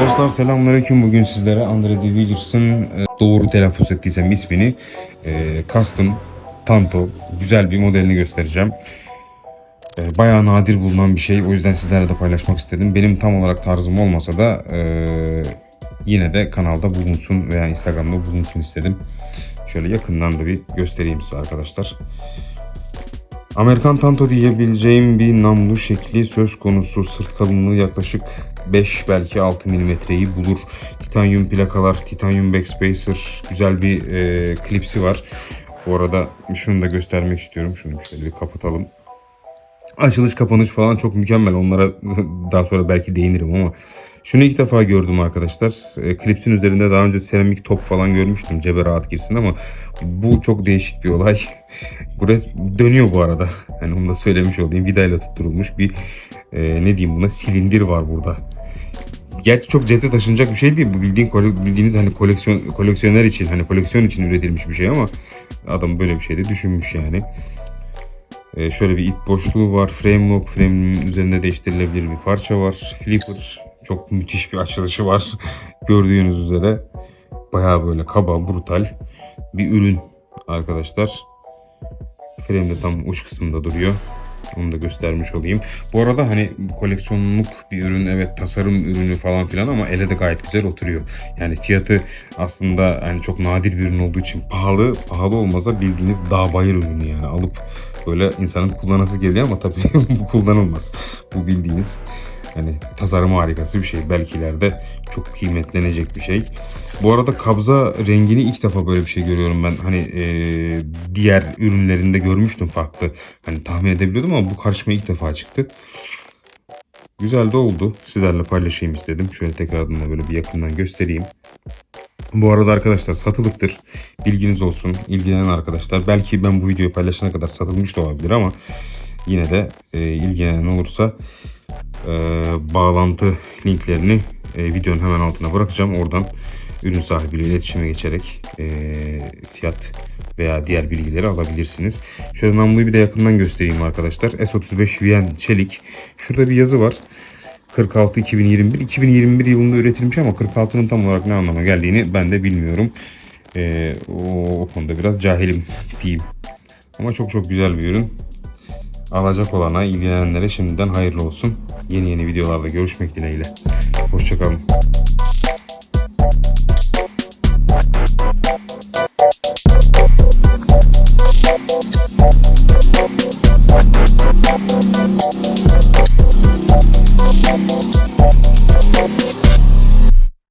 Dostlar selamünaleyküm. Bugün sizlere Andre Divigers'ın e, doğru telaffuz ettiysem ismini e, custom Tanto güzel bir modelini göstereceğim. E, bayağı nadir bulunan bir şey. O yüzden sizlerle de paylaşmak istedim. Benim tam olarak tarzım olmasa da yine de kanalda bulunsun veya Instagram'da bulunsun istedim. Şöyle yakından da bir göstereyim size arkadaşlar. Amerikan Tanto diyebileceğim bir namlu şekli söz konusu. Sırt kalınlığı yaklaşık 5 belki 6 milimetreyi bulur. Titanyum plakalar, titanyum backspacer, güzel bir e, klipsi var. Bu arada şunu da göstermek istiyorum. Şunu şöyle bir kapatalım. Açılış kapanış falan çok mükemmel. Onlara daha sonra belki değinirim ama şunu ilk defa gördüm arkadaşlar. E, klipsin üzerinde daha önce seramik top falan görmüştüm. Cebe rahat girsin ama bu çok değişik bir olay. Burası dönüyor bu arada. Yani onu da söylemiş olayım. Vidayla tutturulmuş bir e, ne diyeyim buna silindir var burada. Gerçi çok cepte taşınacak bir şey değil. Bu bildiğin bildiğiniz hani koleksiyon koleksiyoner için hani koleksiyon için üretilmiş bir şey ama adam böyle bir şey de düşünmüş yani. Ee, şöyle bir ip boşluğu var. Frame lock. Frame'in üzerinde değiştirilebilir bir parça var. Flipper. Çok müthiş bir açılışı var. Gördüğünüz üzere. Bayağı böyle kaba, brutal bir ürün arkadaşlar. Frame de tam uç kısmında duruyor. Onu da göstermiş olayım. Bu arada hani koleksiyonluk bir ürün evet tasarım ürünü falan filan ama ele de gayet güzel oturuyor. Yani fiyatı aslında hani çok nadir bir ürün olduğu için pahalı. Pahalı olmasa bildiğiniz dağ bayır ürünü yani alıp böyle insanın kullanası geliyor ama tabii bu kullanılmaz. Bu bildiğiniz hani tasarım harikası bir şey. Belki ileride çok kıymetlenecek bir şey. Bu arada kabza rengini ilk defa böyle bir şey görüyorum ben. Hani e, diğer ürünlerinde görmüştüm farklı. Hani tahmin edebiliyordum ama bu karşıma ilk defa çıktı. Güzel de oldu. Sizlerle paylaşayım istedim. Şöyle tekrardan da böyle bir yakından göstereyim. Bu arada arkadaşlar satılıktır. Bilginiz olsun. İlgilenen arkadaşlar. Belki ben bu videoyu paylaşana kadar satılmış da olabilir ama yine de e, ilgilenen olursa e, bağlantı linklerini e, videonun hemen altına bırakacağım. Oradan ürün sahibiyle iletişime geçerek e, fiyat veya diğer bilgileri alabilirsiniz. Şöyle namluyu bir de yakından göstereyim arkadaşlar. S35 VN çelik. Şurada bir yazı var. 46 2021 2021 yılında üretilmiş ama 46'nın tam olarak ne anlama geldiğini ben de bilmiyorum. E, o, o konuda biraz cahilim diyeyim. Ama çok çok güzel bir ürün. Alacak olana, ilgilenenlere şimdiden hayırlı olsun. Yeni yeni videolarda görüşmek dileğiyle. Hoşçakalın.